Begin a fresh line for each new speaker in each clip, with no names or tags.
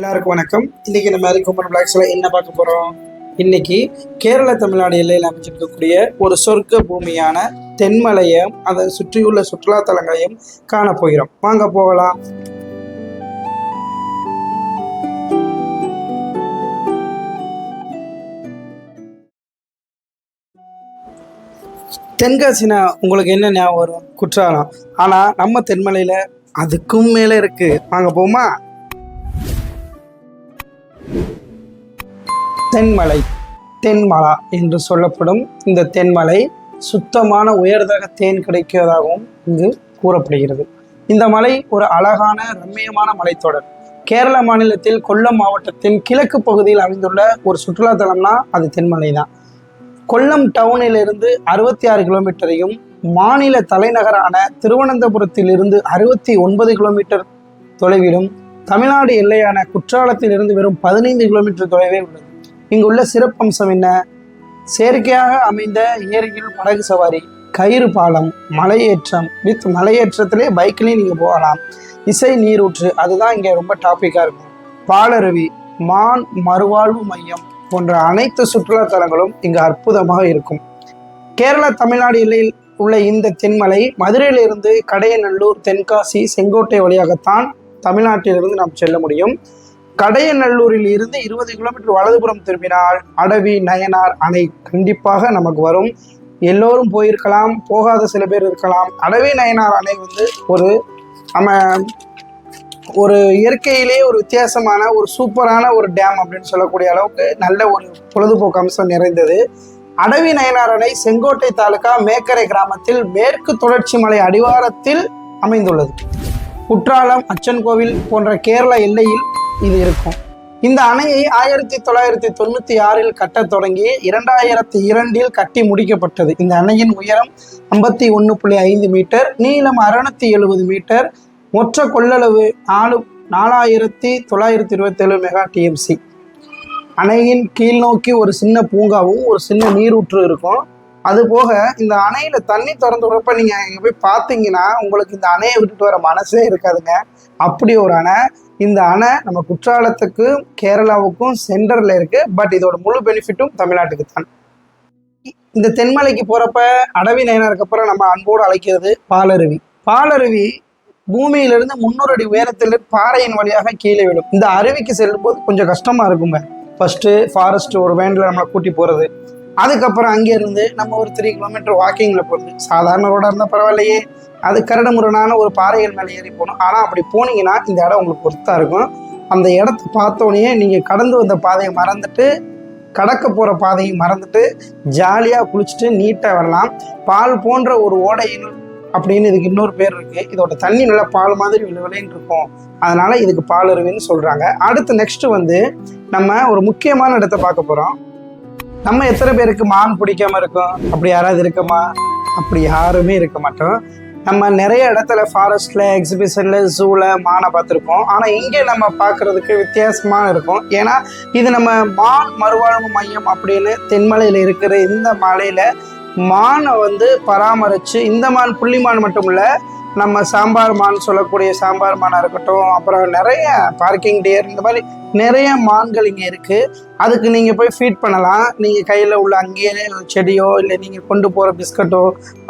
எல்லாருக்கும் வணக்கம். இன்னைக்கு நம்ம கும்பன் பிளாக்ஸ்ல என்ன பார்க்க போறோம்? இன்னைக்கு கேரள தமிழ்நாடு எல்லையில் அமைச்சிருக்கக்கூடிய ஒரு சொர்க்க பூமியான தென்மலையும் அதை சுற்றியுள்ள சுற்றுலா தலங்களையும் காண போகிறோம். வாங்க போகலாம். தென்காசினா உங்களுக்கு என்ன ஞாபகம் வரும்? குற்றாலம். ஆனா நம்ம தென்மலையில அதுக்கும் மேலே இருக்கு. வாங்க போமா தென்மலை தென்மலா என்று சொல்லப்படும் இந்த தென்மலை சுத்தமான உயர்தக தேன் கிடைக்கிறதாகவும் இங்கு கூறப்படுகிறது. இந்த மலை ஒரு அழகான ரம்மியமான மலைத்தொடர். கேரள மாநிலத்தில் கொல்லம் மாவட்டத்தின் கிழக்கு பகுதியில் அமைந்துள்ள ஒரு சுற்றுலா தலம்னா அது தென்மலை தான் கொல்லம் டவுனிலிருந்து அறுபத்தி ஆறு கிலோமீட்டரையும் மாநில தலைநகரான திருவனந்தபுரத்திலிருந்து அறுபத்தி ஒன்பது கிலோமீட்டர் தொலைவிலும் தமிழ்நாடு எல்லையான குற்றாலத்திலிருந்து வெறும் பதினைந்து கிலோமீட்டர் தொலைவே உள்ளது. இங்குள்ள சிறப்பம்சம் என்ன? செயற்கையாக அமைந்த ஏரியில் படகு சவாரி கயிறு பாலம் மலையேற்றம். வித் மலையேற்றத்திலே பைக்லேயும் நீங்கள் போகலாம். இசை நீரூற்று அதுதான் இங்கே ரொம்ப டாப்பிக்காக இருக்கும். பாலருவி மான் மறுவாழ்வு மையம் போன்ற அனைத்து சுற்றுலா தலங்களும் இங்கு அற்புதமாக இருக்கும். கேரளா தமிழ்நாடு எல்லையில் உள்ள இந்த தென்மலை மதுரையிலிருந்து கடையநல்லூர் தென்காசி செங்கோட்டை வழியாகத்தான் தமிழ்நாட்டிலிருந்து நாம் செல்ல முடியும். கடையநல்லூரில் இருந்து இருபது கிலோமீட்டர் வலதுபுறம் திரும்பினால் அடவி நயனார் அணை கண்டிப்பாக நமக்கு வரும். எல்லோரும் போயிருக்கலாம் போகாத சில பேர் இருக்கலாம். அடவி நயனார் அணை வந்து ஒரு நம்ம ஒரு இயற்கையிலே ஒரு வித்தியாசமான ஒரு சூப்பரான ஒரு டேம் அப்படின்னு சொல்லக்கூடிய அளவுக்கு நல்ல ஒரு பொழுதுபோக்கு அம்சம் நிறைந்தது. அடவி நயனார் அணை செங்கோட்டை தாலுகா மேக்கரை கிராமத்தில் மேற்கு தொடர்ச்சி மலை அடிவாரத்தில் அமைந்துள்ளது. குற்றாலம் அச்சன் கோவில் போன்ற கேரள எல்லையில் இது இருக்கும். இந்த அணையை ஆயிரத்தி தொள்ளாயிரத்தி தொண்ணூத்தி ஆறில் கட்டத் தொடங்கி இரண்டாயிரத்தி இரண்டில் கட்டி முடிக்கப்பட்டது. இந்த அணையின் உயரம் ஐம்பத்தி ஒன்று புள்ளி ஐந்து மீட்டர் நீளம் அறுநூத்தி எழுபது மீட்டர் மொற்ற கொள்ளளவு நாலு நாலாயிரத்தி தொள்ளாயிரத்தி இருபத்தேழு மெகா டிஎம்சி. அணையின் கீழ் நோக்கி ஒரு சின்ன பூங்காவும் ஒரு சின்ன நீரூற்று இருக்கும். அது போக இந்த அணையில தண்ணி திறந்து விடுறப்ப நீங்க இங்க போய் பார்த்தீங்கன்னா உங்களுக்கு இந்த அணையை விட்டுட்டு வர மனசே இருக்காதுங்க. அப்படி ஒரு அணை. இந்த அணை நம்ம குற்றாலத்துக்கும் கேரளாவுக்கும் சென்டரில் இருக்குது பட் இதோட முழு பெனிஃபிட்டும் தமிழ்நாட்டுக்கு தான். இந்த தென்மலைக்கு போகிறப்ப அடவி நயனருக்கு அப்புறம் நம்ம அன்போடு அழைக்கிறது பாலருவி. பாலருவி பூமியிலிருந்து முன்னூறு அடி உயரத்தில் பாறையின் வழியாக கீழே விடும் இந்த அருவிக்கு செல்லும்போது கொஞ்சம் கஷ்டமாக இருக்குங்க. ஃபஸ்ட்டு ஃபாரஸ்ட் ஒரு வேனில் நம்மளை கூட்டி போகிறது அதுக்கப்புறம் அங்கேருந்து நம்ம ஒரு த்ரீ கிலோமீட்டர் வாக்கிங்கில் போகிறது சாதாரண ரோடாக இருந்தால் பரவாயில்லையே. அது கரடுமுரடான ஒரு பாறைகள் மேலே ஏறி போகணும். ஆனால் அப்படி போனீங்கன்னா இந்த இடம் உங்களுக்கு பொருத்தாக இருக்கும். அந்த இடத்த பார்த்தோன்னே நீங்கள் கடந்து வந்த பாதையை மறந்துட்டு கடக்க போகிற பாதையை மறந்துட்டு ஜாலியாக குளிச்சுட்டு நீட்டாக வரலாம். பால் போன்ற ஒரு ஓடையில் அப்படின்னு இதுக்கு இன்னொரு பேர் இருக்கு. இதோட தண்ணி நல்லா பால் மாதிரி விழுவிலைன்னு இருக்கும். அதனால இதுக்கு பால் அருவின்னு சொல்றாங்க. அடுத்து நெக்ஸ்ட் வந்து நம்ம ஒரு முக்கியமான இடத்த பார்க்க போறோம். நம்ம எத்தனை பேருக்கு மான் பிடிக்காம இருக்கோம்? அப்படி யாராவது இருக்குமா? அப்படி யாருமே இருக்க மாட்டோம். நம்ம நிறைய இடத்துல ஃபாரஸ்ட்ல எக்ஸிபிஷன்ல ஜூல மானை பார்த்துருப்போம். ஆனா இங்கே நம்ம பார்க்குறதுக்கு வித்தியாசமா இருக்கும். ஏன்னா இது நம்ம மான் மறுவாழ்வு மையம் அப்படின்னு தென்மலையில இருக்கிற இந்த மலையில மானை வந்து பராமரித்து இந்த மான் புள்ளி மான் மட்டும் இல்லை நம்ம சாம்பார் மான் சொல்லக்கூடிய சாம்பார் மானாக இருக்கட்டும் அப்புறம் நிறைய பார்க்கிங் டியர் இந்த மாதிரி நிறைய மான்கள் இங்கே இருக்குது அதுக்கு நீங்கள் போய் ஃபீட் பண்ணலாம். நீங்கள் கையில் உள்ள அங்கேயே செடியோ இல்லை நீங்கள் கொண்டு போகிற பிஸ்கட்டோ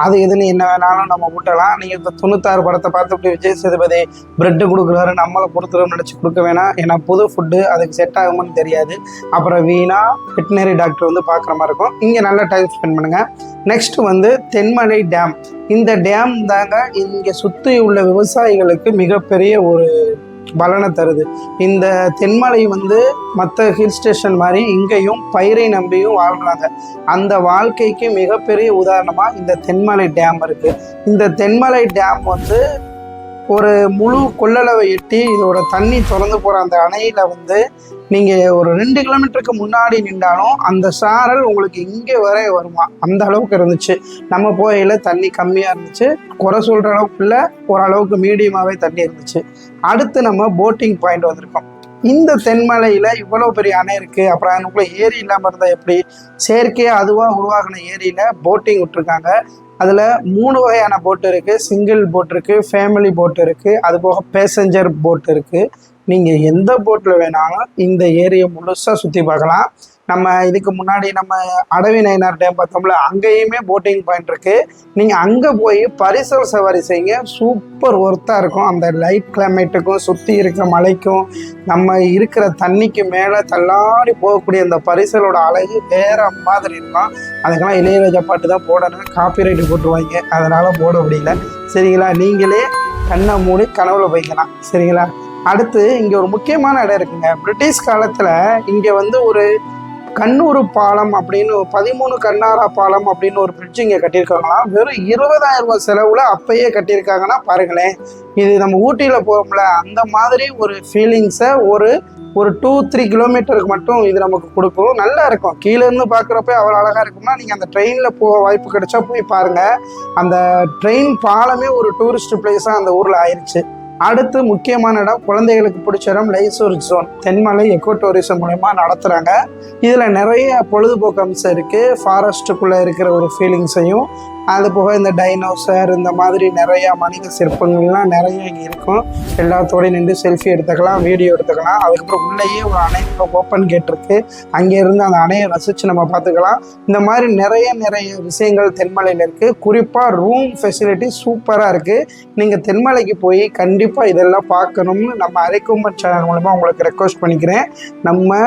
அது இதுன்னு என்ன வேணாலும் நம்ம விட்டலாம் நீங்கள் இந்த தொண்ணூத்தாறு படத்தை பார்த்து இப்படி விஜய் சேதுபதி பிரெட்டு கொடுக்குறாரு நம்மளை பொறுத்தவரை நினச்சி கொடுக்க வேணாம். ஏன்னா புது ஃபுட்டு அதுக்கு செட் ஆகுமான்னு தெரியாது. அப்புறம் வீணாக வெட்டினரி டாக்டர் வந்து பார்க்குற மாதிரி இருக்கும். இங்கே நல்லா டைம் ஸ்பெண்ட் பண்ணுங்கள் நெக்ஸ்ட் வந்து தென்மலை டேம் இந்த டேம் தாங்க இங்கே சுற்றி உள்ள விவசாயிகளுக்கு மிகப்பெரிய ஒரு பலனை தருது. இந்த தென்மலை வந்து மற்ற ஹில் ஸ்டேஷன் மாதிரி இங்கேயும் பயிரை நம்பியும் வாழ்கிறாங்க அந்த வாழ்க்கைக்கு மிகப்பெரிய உதாரணமாக இந்த தென்மலை டேம் இருக்குது இந்த தென்மலை டேம் வந்து ஒரு முழு கொள்ளளவை எட்டி இதோட தண்ணி திறந்து போகிற அந்த அணையில் வந்து நீங்கள் ஒரு ரெண்டு கிலோமீட்டருக்கு முன்னாடி நின்றாலும் அந்த சாரல் உங்களுக்கு இங்கே வரை வருமா? அந்த அளவுக்கு இருந்துச்சு. நம்ம போகையில் தண்ணி கம்மியாக இருந்துச்சு. குறை சொல்கிற அளவுக்குள்ள ஓரளவுக்கு மீடியமாகவே தண்ணி இருந்துச்சு. அடுத்து நம்ம போட்டிங் பாயிண்ட் வந்திருக்கோம். இந்த தென்மலையில் இவ்வளோ பெரிய அணை இருக்குது அப்புறம் அதுக்குள்ளே ஏரி இல்லாமல் இருந்தால் எப்படி? செயற்கையாக அதுவாக உருவாகின ஏரியில் போட்டிங் விட்டுருக்காங்க. அதில் மூணு வகையான போட் இருக்குது சிங்கிள் போட் இருக்குது ஃபேமிலி போட் இருக்குது அது போக பேசஞ்சர் போட் இருக்குது நீங்கள் எந்த போட்டில் வேணாலும் இந்த ஏரியை முழுசாக சுற்றி பார்க்கலாம். நம்ம இதுக்கு முன்னாடி நம்ம அடவி நயனார் டேம் பார்த்தோம்ல அங்கேயுமே போட்டிங் பாயிண்ட் இருக்குது நீங்கள் அங்கே போய் பரிசல் சவாரி செய்யுங்க. சூப்பர் ஒர்த்தாக இருக்கும். அந்த லைட் கிளைமேட்டுக்கும் சுற்றி இருக்கிற மலைக்கும் நம்ம இருக்கிற தண்ணிக்கு மேலே தள்ளாடி போகக்கூடிய அந்த பரிசலோட அழகு வேற மாதிரி இருக்கும். அதுக்கெல்லாம் இளையராஜா பாட்டு தான் போடணும் காப்பிரைட்டு போட்டுருவாங்க. அதனால் போட முடியல. சரிங்களா? நீங்களே கண்ணை மூடி கனவுல போய்க்கலாம். சரிங்களா? அடுத்து இங்கே ஒரு முக்கியமான இடம் இருக்குங்க. பிரிட்டிஷ் காலத்தில் இங்கே வந்து ஒரு கண்ணூர் பாலம் அப்படின்னு பதிமூணு கண்ணாரா பாலம் அப்படின்னு ஒரு பிரிட்ஜ் இங்கே கட்டியிருக்காங்களாம். வெறும் இருபதாயிரம் ரூபாய் செலவில் அப்பயே கட்டியிருக்காங்கன்னா பாருங்களேன். இது நம்ம ஊட்டியில் போகிறோம்ல அந்த மாதிரி ஒரு ஃபீலிங்ஸை ஒரு ஒரு டூ த்ரீ கிலோமீட்டருக்கு மட்டும் இது நமக்கு கொடுக்கும். நல்லா இருக்கும். கீழே இருந்து பார்க்குறப்ப அவ்வளோ அழகாக இருக்கும்னா நீங்கள் அந்த ட்ரெயினில் போக வாய்ப்பு கிடைச்சா போய் பாருங்கள் அந்த ட்ரெயின் பாலமே ஒரு டூரிஸ்ட் பிளேஸாக அந்த ஊரில் ஆயிடுச்சு அடுத்து முக்கியமான இடம் குழந்தைகளுக்கு பிடிச்ச இடம் leisure zone. Thenmala eco tourism மூலயமா நடத்துகிறாங்க இதில் நிறைய பொழுதுபோக்கு அம்சம் இருக்குது ஃபாரஸ்ட்டுக்குள்ளே இருக்கிற ஒரு ஃபீலிங்ஸையும் அது போக இந்த டைனோசர் இந்த மாதிரி நிறையா மனித சிற்பங்கள்லாம் நிறைய இங்கே இருக்கும். எல்லாத்தோடையும் நின்று செல்ஃபி எடுத்துக்கலாம் வீடியோ எடுத்துக்கலாம். அதுக்கப்புறம் உள்ளேயே ஒரு அணை ஓப்பன் கேட் இருக்குது அங்கேருந்து அந்த அணையை ரசித்து நம்ம பார்த்துக்கலாம். இந்த மாதிரி நிறைய நிறைய விஷயங்கள் தென்மலையில் இருக்குது குறிப்பாக ரூம் ஃபெசிலிட்டி சூப்பராக இருக்குது நீங்கள் தென்மலைக்கு போய் கண்டிப்பாக இதெல்லாம் பார்க்கணும்னு நம்ம அரைக்கும்பன் சேனல் மூலமாக உங்களுக்கு ரெக்வஸ்ட் பண்ணிக்கிறேன். நம்ம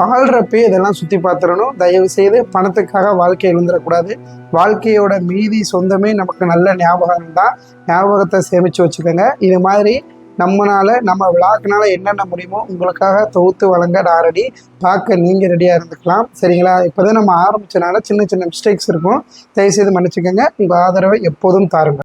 வாழ்கிறப்பே இதெல்லாம் சுற்றி பார்த்துடணும். தயவு செய்து பணத்துக்காக வாழ்க்கை எழுந்துடக்கூடாது வாழ்க்கையோட மீதி சொந்தமே நமக்கு நல்ல ஞாபகம் தான். ஞாபகத்தை சேமித்து வச்சுக்கோங்க. இது மாதிரி நம்மனால நம்ம விளாக்குனால என்னென்ன முடியுமோ உங்களுக்காக தொகுத்து வழங்க நான் ரெடி பார்க்க நீங்கள் ரெடியாக இருந்துக்கலாம். சரிங்களா? இப்போ தான் நம்ம ஆரம்பிச்சனால சின்ன சின்ன மிஸ்டேக்ஸ் இருக்கும். தயவுசெய்து மன்னிச்சுக்கோங்க. உங்கள் ஆதரவை எப்போதும் தாருங்கள்.